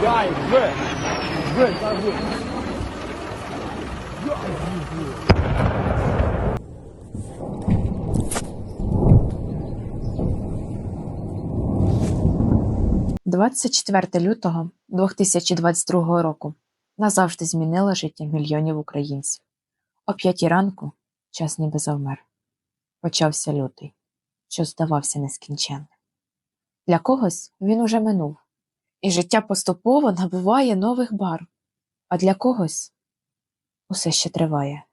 Дай, В! В, кажи. 24 лютого 2022 року назавжди змінило життя мільйонів українців. О п'ятій ранку час ніби завмер. Почався лютий, що здавався нескінченним. Для когось він уже минув, і життя поступово набуває нових барв, а для когось усе ще триває,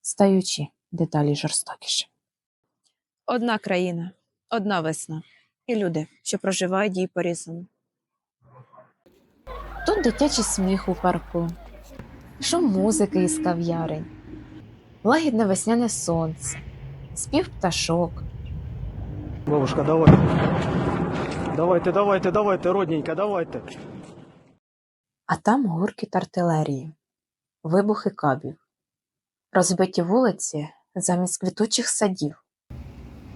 стаючи деталі жорстокіше. Одна країна, одна весна і люди, що проживають її по-різному. Тут дитячий сміх у парку, шум музики із кав'ярень, лагідне весняне сонце, спів пташок, Бабушка, давай. Давайте, давайте, давайте, родненька, давайте. а там гуркіт артилерії, вибухи кабів, розбиті вулиці замість квітучих садів.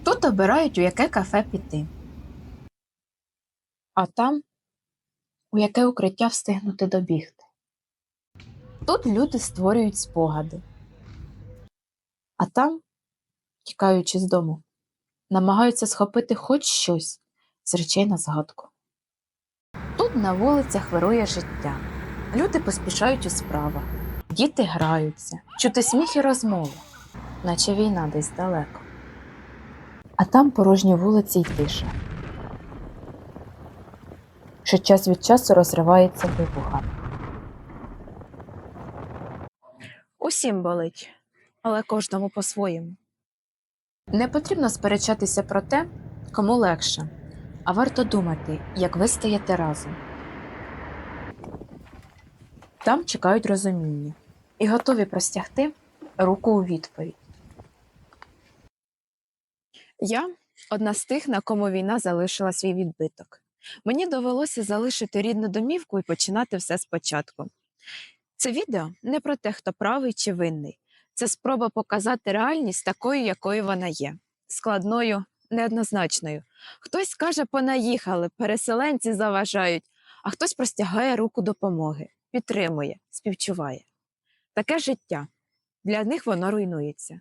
Тут обирають, у яке кафе піти. А там, у яке укриття встигнути добігти. Тут люди створюють спогади. А там, тікаючи з дому, намагаються схопити хоч щось з речей на згадку. Тут на вулицях вирує життя. Люди поспішають у справах, діти граються, чути сміх і розмови, наче війна десь далеко. А там порожні вулиці й тиша. Що час від часу розривається вибухами. Усім болить, але кожному по-своєму. Не потрібно сперечатися про те, кому легше, а варто думати, як ви стаєте разом. Там чекають розуміння і готові простягти руку у відповідь. Я одна з тих, на кому війна залишила свій відбиток. Мені довелося залишити рідну домівку і починати все спочатку. Це відео не про те, хто правий чи винний. Це спроба показати реальність такою, якою вона є, складною, неоднозначною. Хтось каже, понаїхали, переселенці заважають, а хтось простягає руку допомоги, підтримує, співчуває. Таке життя. Для них воно руйнується,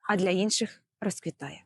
а для інших розквітає.